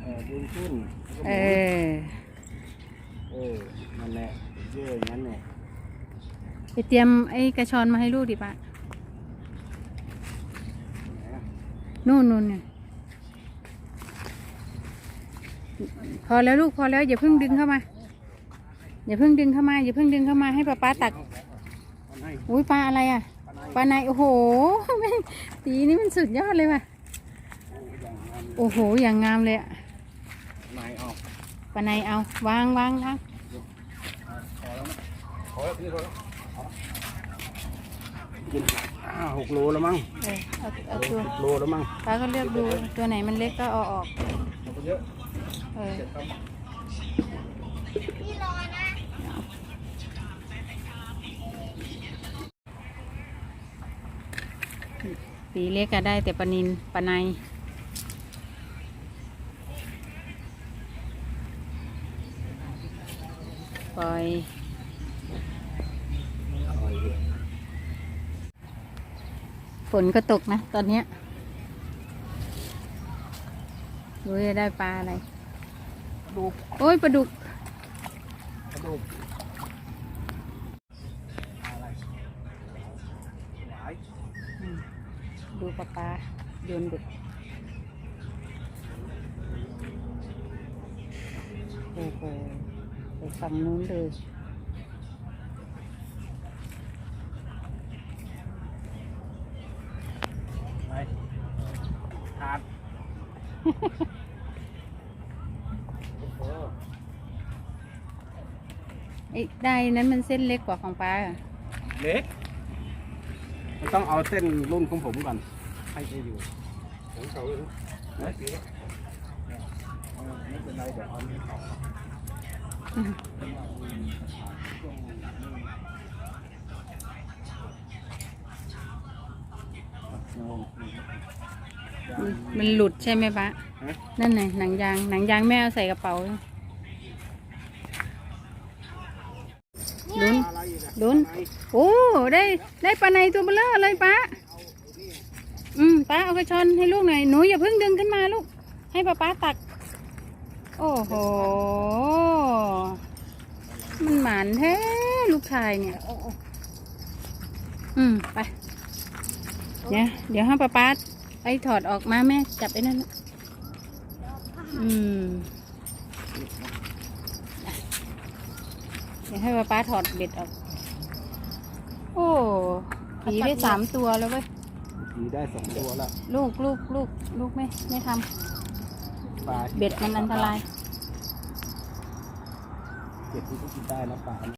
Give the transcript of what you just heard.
เออดึงขึ้นแล้วก็หเอมุนอเออนั่นแหละเยอะอย่างนั้นเนี่ยไปเตรียมไอ้กระชอนมาให้ลูกดิปะนะนู่นนู่นเนี่ยพอแล้วลูกพอแล้วอย่าเพิ่งดึงเข้ามา อย่าเพิ่งดึงเข้ามา อย่าเพิ่งดึงเข้ามาให้ป้าป้าตักมันให้อุ้ยปลาอะไรอะปลาในปลาในโอ้โหแม่งสีนี้มันสุดยอดเลยว่ะอย่างนั้น โอ้โห อย่างงามเลยอะในเอาปลาในเอา วางวางวางพอแล้วนะพอแล้วพี่พอแล้วพอกินอ่าหกโลแล้วมั้งเออเอาเอาตัวหกโลแล้วมั้งป้าก็เลือกดูตัวไหนมันเล็กก็เอาออก เอาไปเยอะเออเสร็จครับสีเล็กก็ได้แต่ปลานินปลาใน ปล่อยฝนก็ตกนะ ตอนเนี้ยดูจะได้ปลาอะไรดูโอ้ยปลาดุกดูอะไรหวายอืมดูปลาปลาโยนเบ็ดโอ้โห ไปฝั่งนู้นเลยไปขาดโอ้โหไอ้ได้นั้นมันเส้นเล็กกว่าของปลาอะเล็กมันต้องเอาเส้นรุ่นของผมก่อน ให้ไปอยู่ของเขาเองนะเออไม่เป็นไรเดี๋ยวเอานี้ออกอื มมันหลุดใช่ไหมปะฮะนั่นไงหนังยาง หนังยางแม่เอาใส่กระเป๋าลุ้นอะไรอีกอะลุ้นโอ้ ได้ ได้ปลาในตัวเบลอเลยป้าอืมป้าเอากระชอนให้ลูกหน่อย หนูอย่าเพิ่งดึงขึ้นมาลูก ให้ป้าป้าตัก โอ้โหมันหมานแท้ลูกชายเนี่ย อืมไป เดี๋ยวเดี๋ยวให้ป้าป้าไปถอดออกมาแม่ จับไอ้นั่นนะอืม เดี๋ยวให้ป้าป้าถอดเบ็ดออก โอ้ผีได้สามตัวแล้วเว้ยผีได้สองตัวแล้ว ลูกลูกลูกลูกไม่ไม่ทปลาำเบ็ดมันอันตราย เก็บที่กินได้นะป่า